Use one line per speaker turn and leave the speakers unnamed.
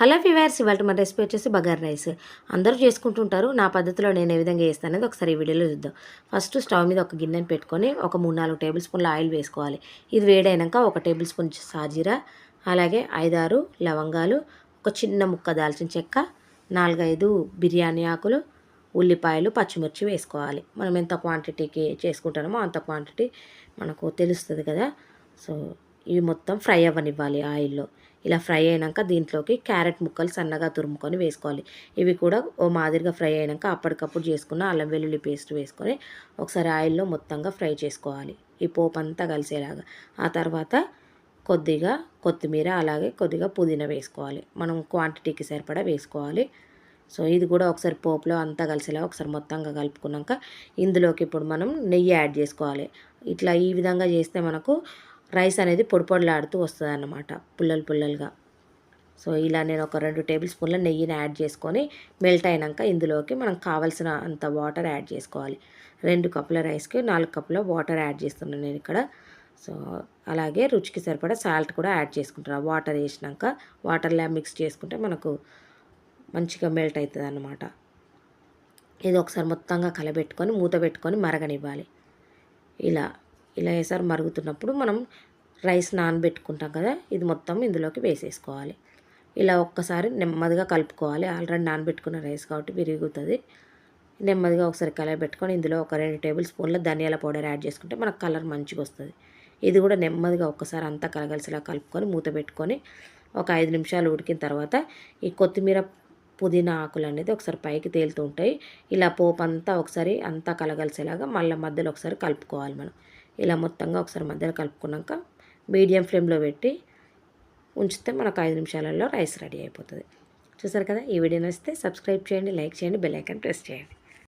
Hello fevers ఇవాళ మన recipe వచ్చేసి బగార్ రైస్. అందరూ చేసుకుంటుంటారు. నా పద్ధతిలో నేను ఏ విధంగా చేస్తాను అనేది ఒకసారి ఈ వీడియోలో చూద్దాం. ఫస్ట్ స్టవ్ మీద ఒక గిన్నెని పెట్టుకొని ఒక మూడు నాలుగు టేబుల్ స్పూన్ల ఆయిల్ వేసుకోవాలి. ఇది వేడైనాక ఒక టేబుల్ స్పూన్ సాజీరా అలాగే ఐదారు లవంగాలు ఒక చిన్న ముక్క దాల్చిన చెక్క నాలుగైదు బిర్యానీ ఆకులు ఉల్లిపాయలు పచ్చిమిర్చి వేసుకోవాలి. మనం ఎంత క్వాంటిటీకి చేసుకుంటామో అంత క్వాంటిటీ మనకు తెలుస్తుంది కదా. సో ఇవి మొత్తం ఫ్రై అవ్వనివ్వాలి ఆయిల్లో. ఇలా ఫ్రై అయినాక దీంట్లోకి క్యారెట్ ముక్కలు సన్నగా తురుముకొని వేసుకోవాలి. ఇవి కూడా ఓ మాదిరిగా ఫ్రై అయినాక అప్పటికప్పుడు చేసుకున్న అల్లం వెల్లుల్లి పేస్ట్ వేసుకొని ఒకసారి ఆయిల్లో మొత్తంగా ఫ్రై చేసుకోవాలి. ఈ పోపు అంతా కలిసేలాగా. ఆ తర్వాత కొద్దిగా కొత్తిమీర అలాగే కొద్దిగా పుదీనా వేసుకోవాలి. మనం క్వాంటిటీకి సరిపడా వేసుకోవాలి. సో ఇది కూడా ఒకసారి పోపులో అంతా కలిసేలా ఒకసారి మొత్తంగా కలుపుకున్నాక ఇందులోకి ఇప్పుడు మనం నెయ్యి యాడ్ చేసుకోవాలి. ఇట్లా ఈ విధంగా చేస్తే మనకు రైస్ అనేది పొడిపొడలాడుతూ వస్తుంది అన్నమాట పుల్లలు పుల్లలుగా. సో ఇలా నేను ఒక రెండు టేబుల్ స్పూన్ల నెయ్యిని యాడ్ చేసుకొని మెల్ట్ అయినాక ఇందులోకి మనం కావాల్సిన అంత వాటర్ యాడ్ చేసుకోవాలి. రెండు కప్పుల రైస్కి నాలుగు కప్పుల వాటర్ యాడ్ చేస్తున్నాను నేను ఇక్కడ. సో అలాగే రుచికి సరిపడా సాల్ట్ కూడా యాడ్ చేసుకుంటున్నాను వాటర్ వేసినాక వాటర్లా మిక్స్ చేసుకుంటే మనకు మంచిగా మెల్ట్ అవుతుంది అన్నమాట ఇది ఒకసారి మొత్తంగా కలబెట్టుకొని మూత పెట్టుకొని మరగనివ్వాలి. ఇలా ఇలా వేసారి మరుగుతున్నప్పుడు మనం రైస్ నానబెట్టుకుంటాం కదా ఇది మొత్తం ఇందులోకి వేసేసుకోవాలి. ఇలా ఒక్కసారి నెమ్మదిగా కలుపుకోవాలి. ఆల్రెడీ నానబెట్టుకున్న రైస్ కాబట్టి విరుగుతుంది. నెమ్మదిగా ఒకసారి కలర్ పెట్టుకొని ఇందులో ఒక రెండు టేబుల్ స్పూన్ల ధనియాల పౌడర్ యాడ్ చేసుకుంటే మనకు కలర్ మంచిగా వస్తుంది. ఇది కూడా నెమ్మదిగా ఒక్కసారి అంతా కలగలిసిలా కలుపుకొని మూత పెట్టుకొని ఒక ఐదు నిమిషాలు ఉడికిన తర్వాత ఈ కొత్తిమీర పుదీనా ఆకులు అనేది ఒకసారి పైకి తేలుతూ ఉంటాయి. ఇలా పోపు అంతా ఒకసారి అంతా కలగలిసేలాగా మళ్ళీ మధ్యలో ఒకసారి కలుపుకోవాలి మనం. ఇలా మొత్తంగా ఒకసారి మధ్యలో కలుపుకున్నాక మీడియం ఫ్లేమ్లో పెట్టి ఉంచితే మనకు ఐదు నిమిషాలలో రైస్ రెడీ అయిపోతుంది. చూసారు కదా? ఈ వీడియో నచ్చితే సబ్స్క్రైబ్ చేయండి లైక్ చేయండి బెల్ ఐకాన్ ప్రెస్ చేయండి.